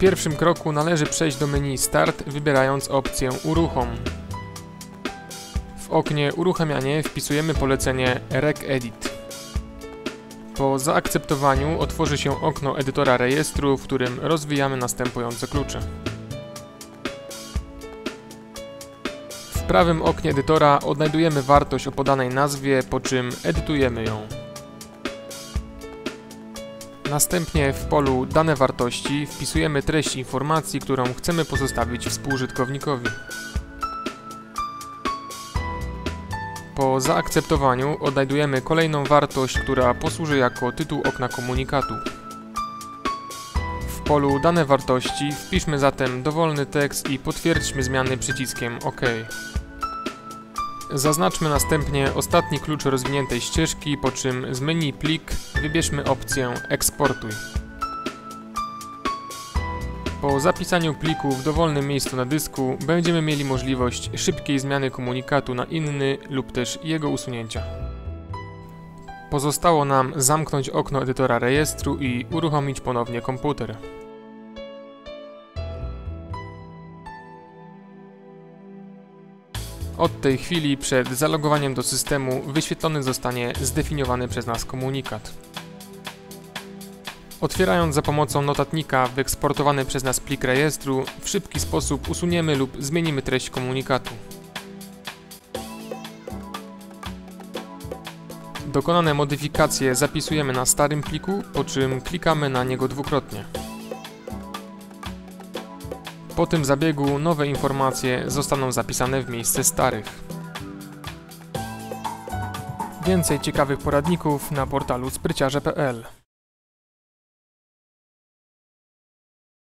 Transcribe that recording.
pierwszym kroku należy przejść do menu Start, wybierając opcję Uruchom. W oknie Uruchamianie wpisujemy polecenie regedit. Po zaakceptowaniu otworzy się okno edytora rejestru, w którym rozwijamy następujące klucze. W prawym oknie edytora odnajdujemy wartość o podanej nazwie, po czym edytujemy ją. Następnie w polu Dane wartości wpisujemy treść informacji, którą chcemy pozostawić współużytkownikowi. Po zaakceptowaniu odnajdujemy kolejną wartość, która posłuży jako tytuł okna komunikatu. W polu Dane wartości wpiszmy zatem dowolny tekst i potwierdźmy zmiany przyciskiem OK. Zaznaczmy następnie ostatni klucz rozwiniętej ścieżki, po czym z menu Plik wybierzmy opcję Eksportuj. Po zapisaniu pliku w dowolnym miejscu na dysku będziemy mieli możliwość szybkiej zmiany komunikatu na inny lub też jego usunięcia. Pozostało nam zamknąć okno edytora rejestru i uruchomić ponownie komputer. Od tej chwili przed zalogowaniem do systemu wyświetlony zostanie zdefiniowany przez nas komunikat. Otwierając za pomocą notatnika wyeksportowany przez nas plik rejestru, w szybki sposób usuniemy lub zmienimy treść komunikatu. Dokonane modyfikacje zapisujemy na starym pliku, po czym klikamy na niego dwukrotnie. Po tym zabiegu nowe informacje zostaną zapisane w miejsce starych. Więcej ciekawych poradników na portalu spryciarze.pl